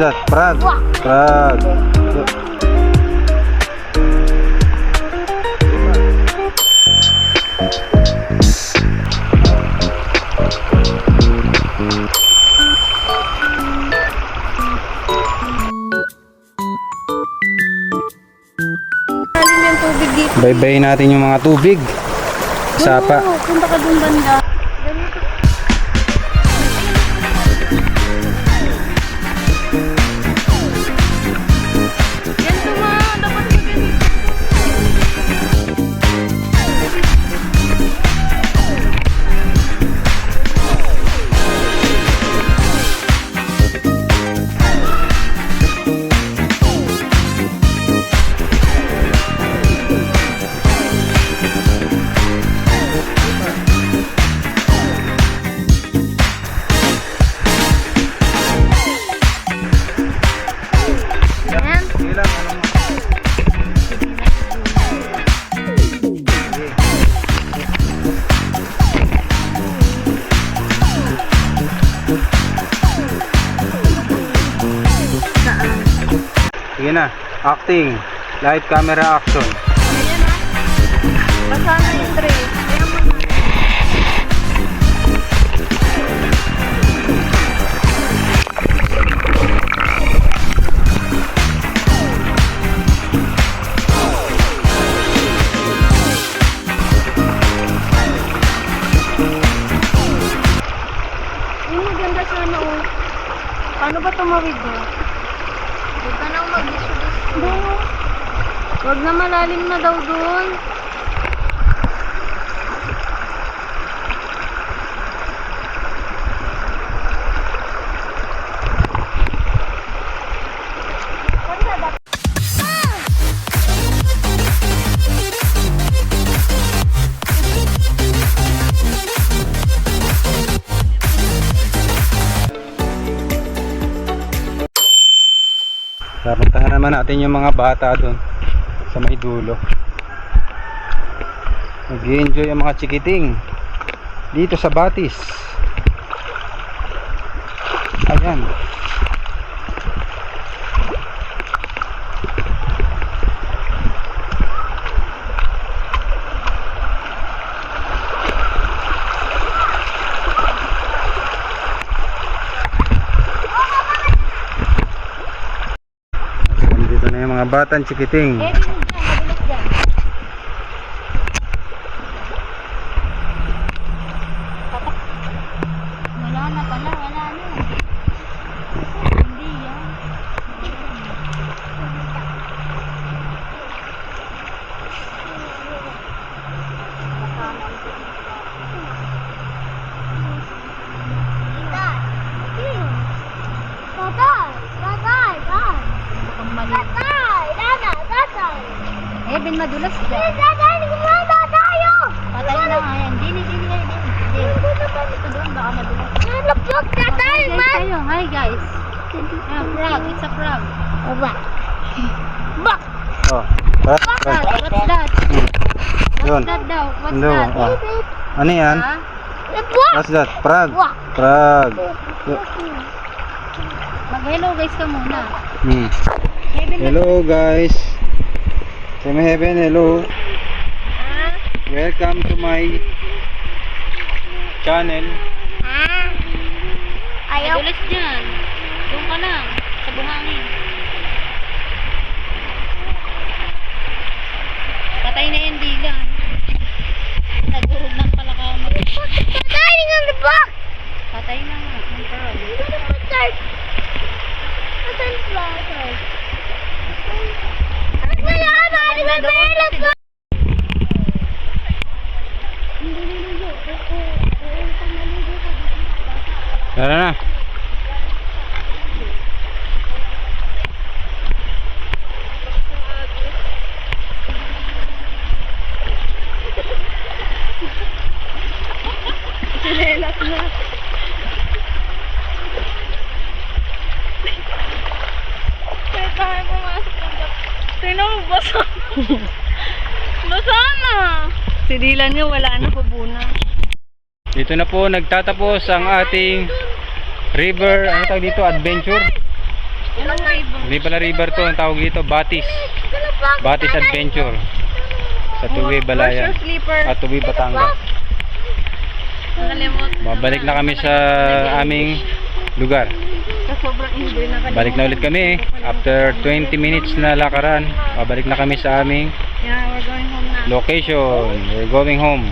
That, tubig dito. Baybayin natin yung mga tubig. Sapa. Oo, punta ka dun banda. Sige na. Acting. Light camera action. Ayan na yung tray. Ayan mo na. Yung maganda sana oh. Ba tumawid mo? Mag-gusto. Huwag na malalim na daw doon. Sapuntahan naman natin yung mga bata doon sa may dulo. nag enjoy ang mga chikiting dito sa Batis. Ayan. Dito na yung mga batang chikiting. Eh, dyan, mabilis dyan. Patak. Wala na pala, wala na. Hindi yan. Tatay! Tatay! Tatay! Mukhang mali. Tatay! Dada! Tatay! Bin madulas dyan. Tatay! Kumanda tayo! Patay na nga yan. Dini, dini, dini. Dini. Ito doon, baka madulas. Nalapyok! Tatay! Hi guys Man! tayo. Hi guys. Ah, frog. It's a frog. Aba! Bak! Oh, Prague, Frog. Prague. What's that? What's that daw? What's that? Oh. Ano yan? Ha? What's that? Wak! Prague. Mag-hello guys ka muna. Hmm. Hello guys. May heaven, hello. Ah! Welcome to my channel. Ah! Ayaw! Madulas dyan. Doon ka lang. Sa buhangin. Patay na yung dila. Nagurog ng palaka. Tatay! Nga nabwak! Patay na nga. Ang pearl. Tatay! Tatay! Tatay! Ano ba yan? Ano ba yan? Tara na. Sinelas na. Kaya tayo pumasok. Tingnan mo, basa. basa na. Si Dylan niya wala na, pabuna. Dito na po nagtatapos ang ating river, ano tawag dito, adventure. Libala River to, ang tawag dito, Batis. Batis Adventure. Sa Tuwi, Balayan. At Tuwi, Batangas. Babalik na kami sa aming lugar. Balik na ulit kami. After 20 minutes na lakaran pabalik na kami sa aming location. We're going home.